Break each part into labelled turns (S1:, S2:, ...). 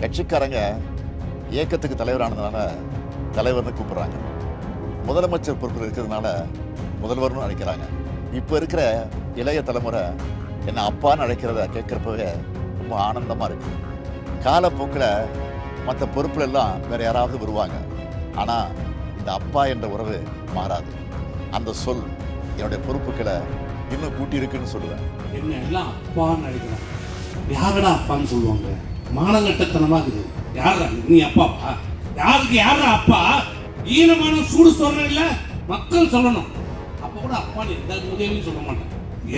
S1: கட்சிக்காரங்க இயக்கத்துக்கு தலைவரானதுனால தலைவர்னு கூப்பிடுறாங்க. முதலமைச்சர் பொறுப்பில் இருக்கிறதுனால முதல்வர்னு அழைக்கிறாங்க. இப்போ இருக்கிற இளைய தலைமுறை என்னை அப்பான்னு அழைக்கிறத கேட்குறப்பவே ரொம்ப ஆனந்தமாக இருக்கு. காலப்போக்கில் மற்ற பொறுப்புல எல்லாம் வேற யாராவது வருவாங்க. ஆனால் இந்த அப்பா என்ற உறவு மாறாது. அந்த சொல் என்னுடைய பொறுப்புகளை இன்னும் கூட்டியிருக்குன்னு சொல்லுவேன்.
S2: என்ன எல்லாம் அப்பான்னு அழைக்கிறான் யாரடா அப்பான்னு சொல்லுவாங்க? மானங்கட்டத்தனமா இருக்குது யாரா நீ அப்பாவா? யாருக்கு யாரா அப்பா? ஈனமான சூடு சொல்றேன் இல்ல மக்கள் சொல்லணும். அப்ப கூட அப்பான்னு எந்த உதவியும் சொல்ல மாட்டேன்.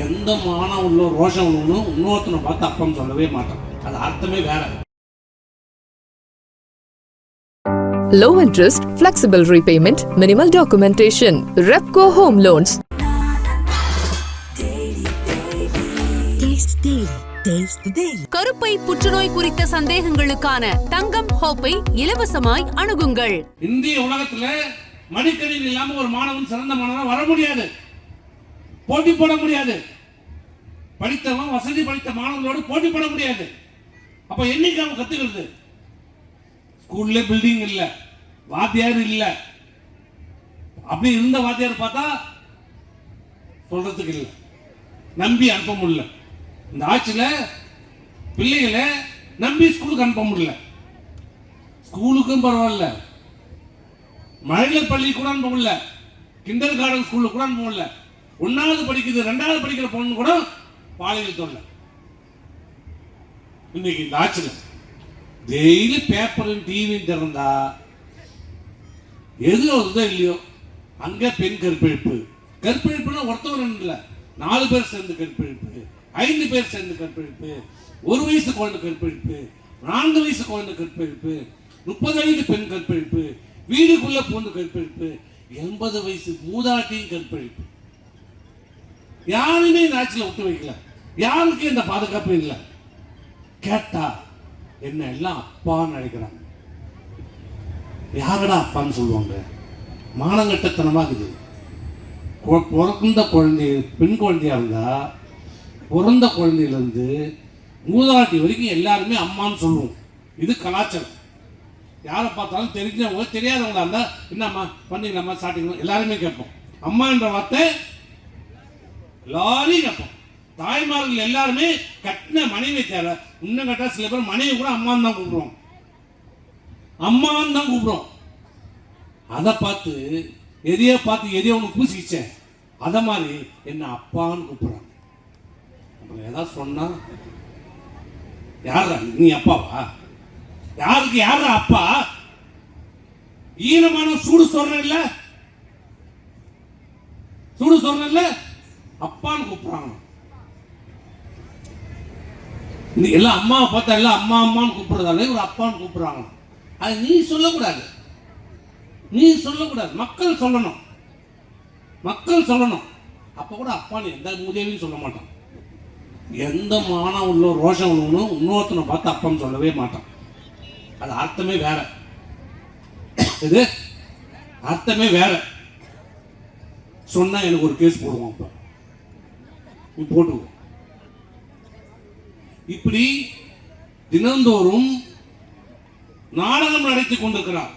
S2: எந்த மானம் உள்ள ரோஷம் உள்ளவனும் இன்னொருத்தனை பார்த்து அப்பான்னு சொல்லவே மாட்டான். அது அர்த்தமே வேற.
S3: Low interest, flexible repayment, minimal documentation. Repco Home Loans.
S4: கருப்பை புற்றுநோய் குறித்த சந்தேகங்களுக்கான தங்கம் ஹோப்பை இலவசமாய் அணுகுங்கள்.
S2: இந்திய உலகத்துல மடிக்கணினி இல்லாம ஒரு மாணவன் சிறந்த மாணவன் வர முடியாது. போட்டி போட முடியாது. படித்தவன் வசதி படித்த மாணவர்களோடு போட்டி போட முடியாது. அப்ப என்னைக்கு அவன் கத்துக்கிறது? ஸ்கூல்ல பில்டிங் இல்ல. வாத்தியார் இல்ல. அப்படி இருந்த வாத்தியார் பார்த்தா சொல்றதுக்கு இல்லை. நம்பி அனுப்ப முடியல. இந்த ஆட்சியில் பிள்ளைகளை நம்பி ஸ்கூலுக்கு அனுப்ப முடியல. ஸ்கூலுக்கும் பரவாயில்ல. மழையில் பள்ளி கூட அனுப்ப முடியல. கிண்டர் கார்டன் ஸ்கூலுக்கு கூட அனுப்ப முடியல. ஒன்றாவது படிக்குது ரெண்டாவது படிக்கிற பொண்ணு கூட பாலியல் தொல்லை இன்னைக்கு இந்த ஆட்சியில் டெய்லி பேப்பரும் டிவியும் திறந்தா எது வருதோ இல்லையோ அங்கே பெண் கற்பழிப்பு. கற்பழிப்புனா ஒருத்தவர் இல்லை நாலு பேர் சேர்ந்து கற்பழிப்பு. ஐந்து பேர் சேர்ந்து கற்பழிப்பு ஒரு வயசு குழந்தை கற்பழிப்பு நான்கு வயசு குழந்தை கற்பழிப்பு முப்பது வயது பெண் கற்பழிப்பு வீடுக்குள்ள பூந்து கற்பழிப்பு எண்பது வயசு மூதாட்டியும் கற்பழிப்பு. யாருமே இந்த ஆட்சியில் விட்டு வைக்கல. யாருக்கும் இந்த பாதுகாப்பு இல்லை? கேட்டா என்ன எல்லாம் அப்பான்னு அழைக்கிறாங்க யாரடா அப்பான்னு சொல்லுவாங்க? மானங்கட்டத்தனமா இருக்குது கொ- பிறந்த குழந்தை பெண் குழந்தையா இருந்தா பிறந்த குழந்தையிலேருந்து மூதாட்டி வரைக்கும் எல்லாருமே அம்மான்னு சொல்லுவோம். இது கலாச்சாரம். யாரை பார்த்தாலும் தெரிஞ்சவங்க தெரியாதவங்களா இருந்தா என்னம்மா பண்ணிக்கலாமா சாப்பிட்டீங்களா எல்லாருமே கேட்போம். அம்மான்ற வார்த்தை எல்லாரையும் கேட்போம். தாய்மார்கள் எல்லாருமே கட்டின மனைவி தேவை. இன்னும் கேட்டா சில பேர் மனைவி கூட அம்மான்னு தான் கூப்பிடுவோம் அம்மான்னு தான் கூப்பிடுவோம் அதை பார்த்து எதையோ பார்த்து எதையோ ஒன்று பூசிக்கிச்சேன் அதை மாதிரி என்ன அப்பான்னு கூப்பிடுறாங்க. அவன் ஏதாவது சொன்னா யாரா நீ அப்பாவா? யாருக்கு யாரா அப்பா? ஈனமான சூடு சொல்றேன் இல்ல சூடு சொல்றேன் இல்ல அப்பான்னு கூப்பிடுறாங்க எல்லாம் அம்மாவை பார்த்தா எல்லாம் அம்மா அம்மான்னு கூப்பிடுறதாலே ஒரு அப்பான்னு கூப்பிடுறாங்க அது நீ சொல்லக்கூடாது. நீ சொல்லக்கூடாது. மக்கள் சொல்லணும். மக்கள் சொல்லணும். அப்ப கூட அப்பான்னு எந்த உதவியும் சொல்ல மாட்டான். எந்த மானம் உள்ள ரோஷம் உள்ளவனும் இன்னொருத்தனை பார்த்து அப்பன்னு சொல்லவே மாட்டான். அது அர்த்தமே வேற. இது? அர்த்தமே வேற. சொன்னா எனக்கு ஒரு கேஸ் போடுவோம் அப்போ. நீ இப்படி தினந்தோறும் நாடகம் நடத்தி கொண்டிருக்கிறார்.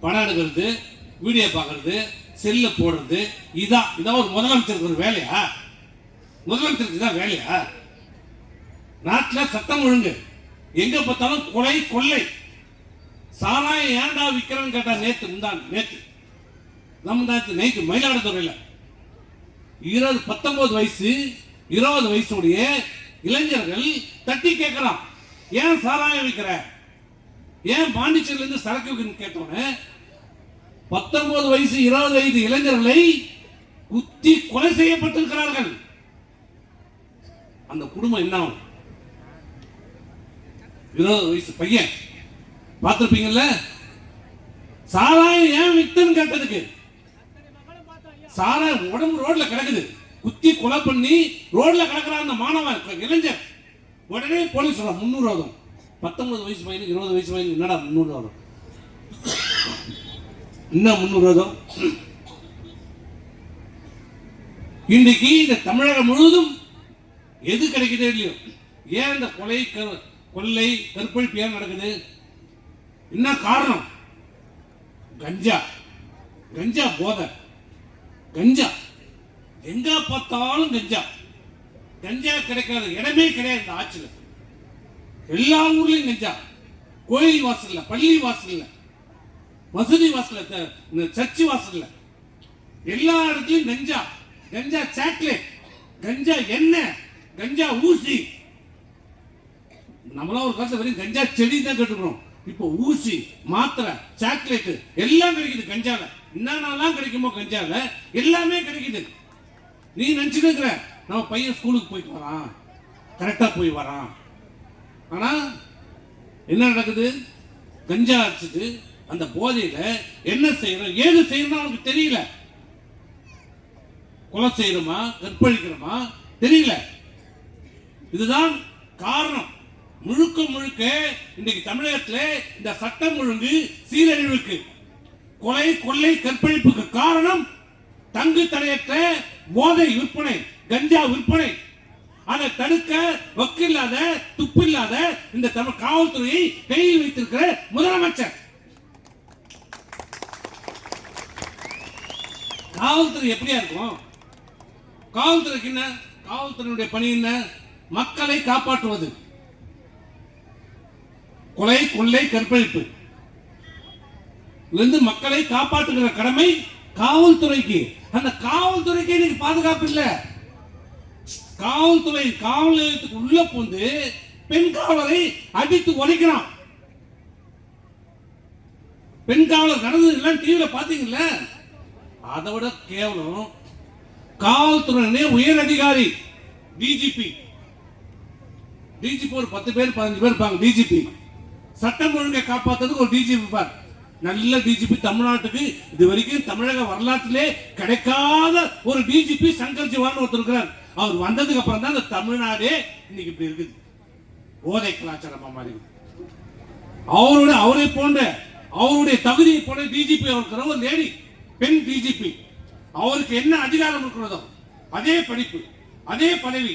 S2: படம் எடுக்கிறது வீடியோ பார்க்கறது செல்ல போடுறது இதான் இதான் ஒரு முதலமைச்சருக்கு ஒரு வேலையா? முதலமைச்சருக்கு தான் வேலையா? நாட்டில் சட்டம் ஒழுங்கு. எங்க பார்த்தாலும் கொலை கொள்ளை. சாராயம் ஏன்டா விற்கிறேன்னு கேட்டா நேற்று முந்தான் நேற்று நம்ம தான் நைட்டு மயிலாடுதுறையில். இருபது பத்தொன்பது வயசு இருபது வயசுடைய இளைஞர்கள் தட்டி கேட்கிறான் ஏன் சாராயம் விற்கிற ஏன் பாண்டிச்சேரியில இருந்து சரக்கு விற்கணும்னு கேட்டோன்னே பத்தொன்பது வயசு இருபது வயது இளைஞர்களை குத்தி கொலை செய்யப்பட்டிருக்கிறார்கள். அந்த குடும்பம் என்ன ஆகும்? இருபது வயசு பையன். பார்த்திருப்பீங்கல்ல? சாராயம் ஏன் வித்துன்னு கேட்டதுக்கு? சாராயம் உடம்பு ரோட்ல கிடக்குது. குத்தி கொலை பண்ணி ரோட்ல கிடக்குறான் அந்த மாணவன் இளைஞர் உடனே போலீஸ் சொல்றான் முந்நூறு ஆகும் பத்தொன்பது வயசு பையனுக்கு இருபது வயசு பையனுக்கு என்னடா முந்நூறு ஆகும் என்ன முந்நூறு ஆகும் இன்றைக்கு இந்த தமிழகம் முழுவதும் எது கிடைக்குதோ இல்லையோ. ஏன் இந்த கொலை கொள்ளை கற்பழிப்பு ஏன் நடக்குது? என்ன காரணம்? கஞ்சா. கஞ்சா போதை. கஞ்சா. எங்க பார்த்தாலும் கஞ்சா. கஞ்சா கிடைக்காத இடமே கிடையாது இந்த ஆட்சியில் எல்லா ஊர்லயும் கஞ்சா. கோயில் வாசல்ல பள்ளி வாசல்ல மசூதி வாசல்ல இந்த சர்ச்சு வாசல்ல. எல்லா இடத்துலயும் கஞ்சா. கஞ்சா சாக்லேட். கஞ்சா எண்ணெய். கஞ்சா ஊசி. நம்மளாம் ஒரு காலத்துல வெறும் கஞ்சா செடி தான் கட்டுக்கிறோம். இப்போ ஊசி மாத்திரை சாக்லேட்டு எல்லாம் கிடைக்குது கஞ்சால. என்னென்னலாம் கிடைக்குமோ கஞ்சால எல்லாமே கிடைக்குது. நீ நினச்சிட்டு இருக்கிற நம்ம பையன் ஸ்கூலுக்கு போயிட்டு வரான். கரெக்டா போய் வரான். ஆனா என்ன நடக்குது? கஞ்சா அடிச்சுட்டு அந்த போதையில் என்ன செய்யறோம்? ஏது செய்யணும் அவனுக்கு தெரியல. கொலை செய்யறோமா கற்பழிக்கிறோமா? தெரியல. இதுதான் காரணம். முழுக்க முழுக்க இன்னைக்கு தமிழகத்தில் இந்த சட்டம் ஒழுங்கு சீரழிவுக்கு கொலை கொள்ளை கற்பழிப்புக்கு காரணம் தங்கு தடையற்ற போதை விற்பனை கஞ்சா விற்பனை. அதை தடுக்க வக்கில்லாத துப்பில்லாத இந்த தமிழ் காவல்துறையை கையில் வைத்திருக்கிற முதலமைச்சர். காவல்துறை எப்படியா இருக்கும்? காவல்துறைக்கு என்ன? காவல்துறையினுடைய பணி என்ன? மக்களை காப்பாற்றுவது. கொலை கொள்ளை கற்பழிப்பு. இருந்து மக்களை காப்பாற்றுகிற கடமை காவல்துறைக்கு. அந்த காவல்துறைக்கு இன்னைக்கு பாதுகாப்பு இல்ல. காவல்துறை காவல் நிலையத்துக்கு உள்ள போந்து பெண் காவலரை அடித்து உடைக்கிறான் பெண் காவலர் நடந்தது எல்லாம் டிவியில பாத்தீங்கல்ல அதை விட கேவலம். காவல்துறையினே உயர் அதிகாரி டிஜிபி டிஜிபி ஒரு பத்து பேர் பதினஞ்சு பேர் இருப்பாங்க டிஜிபி சட்டம் ஒழுங்கை காப்பாத்துறதுக்கு ஒரு டிஜிபி இருப்பார். நல்ல டிஜிபி தமிழ்நாட்டுக்கு இது வரைக்கும் தமிழக வரலாற்றிலே கிடைக்காத ஒரு டிஜிபி சங்கர் ஜிவான் ஒருத்தர் இருக்கிறார். அவர் வந்ததுக்கு அப்புறம் தான் இந்த தமிழ்நாடே இன்னைக்கு இப்படி இருக்குது. போதை கலாச்சாரமா மாதிரி அவருடைய அவரை போன்ற அவருடைய தகுதியை போல டிஜிபி இருக்கிற ஒரு லேடி பெண் டிஜிபி அவருக்கு என்ன அதிகாரம் இருக்கிறதோ அதே படிப்பு அதே பதவி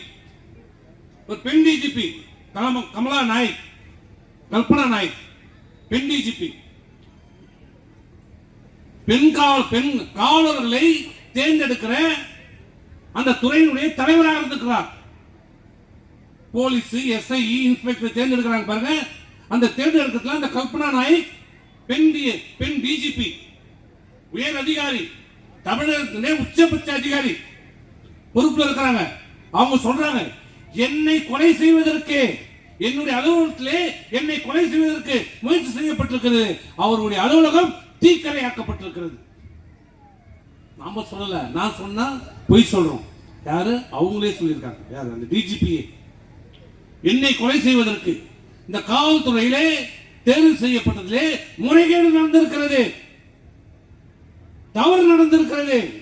S2: ஒரு பெண் டிஜிபி கம கமலா நாயக் கல்பனா நாயக் பெண் டிஜிபி பெண் காவல் பெண் காவலர்களை தேர்ந்தெடுக்கிற அந்த துறையினுடைய தலைவராக இருந்திருக்கிறார். போலீஸ் எஸ்ஐ இன்ஸ்பெக்டர் தேர்ந்தெடுக்கிறாங்க பாருங்க. அந்த தேர்ந்தெடுக்கிறதுல அந்த கல்பனா நாயக் பெண் டி- பெண் டிஜிபி உயர் அதிகாரி தமிழகத்திலே உச்சபட்ச அதிகாரி பொறுப்புல இருக்கிறாங்க. அவங்க சொல்றாங்க என்னை கொலை செய்வதற்கு என்னுடைய அலுவலகத்திலே என்னை கொலை செய்வதற்கு முயற்சி செய்யப்பட்டிருக்கிறது. அவருடைய அலுவலகம் தீக்கரையாக்கப்பட்டிருக்கிறது. நாம சொல்லல. நான் சொன்னா பொய் சொல்றோம். யாரு? அவங்களே சொல்லியிருக்காங்க. யாரு? அந்த டிஜிபியே என்னை கொலை செய்வதற்கு இந்த காவல்துறையிலே தேர்வு செய்யப்பட்டதிலே முறைகேடு நடந்திருக்கிறது. தவறு நடந்திருக்கிறது.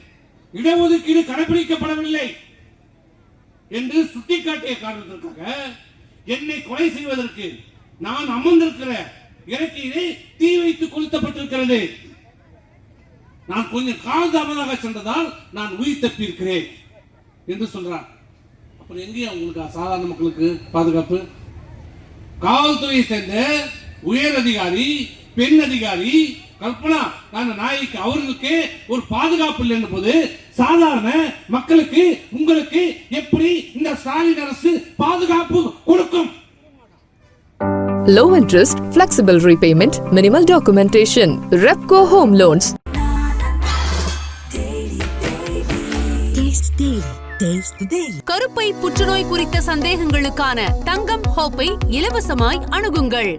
S2: இடஒதுக்கீடு கடைபிடிக்கப்படவில்லை. என்று சுட்டிக்காட்டிய காரணத்திற்காக என்னை கொலை செய்வதற்கு நான் அமர்ந்திருக்கிற இறக்கையிலே தீ வைத்து கொளுத்தப்பட்டிருக்கிறது. நான் கொஞ்சம் காலதாமதாக சென்றதால் நான் உயிர் தப்பியிருக்கிறேன் என்று சொல்றார். அப்புறம் எங்கேயும் உங்களுக்கு சாதாரண மக்களுக்கு பாதுகாப்பு? காவல்துறையை சேர்ந்த உயர் அதிகாரி பெண் அதிகாரி கல்பனா அந்த நாய்க்கு அவர்களுக்கு ஒரு பாதுகாப்பு இல்லைன்னு போது சாதாரண மக்களுக்கு உங்களுக்கு எப்படி இந்த ஸ்டாலின் அரசு பாதுகாப்பு கொடுக்கும்
S3: Low interest, flexible repayment, minimal documentation. Repco Home Loans.
S5: Taste Daily. Taste the Daily.
S4: கருப்பை புற்றுநோய் குறித்த சந்தேகங்களுக்கான தங்கம் ஹோப்பை இலவசமாய் அணுகுங்கள்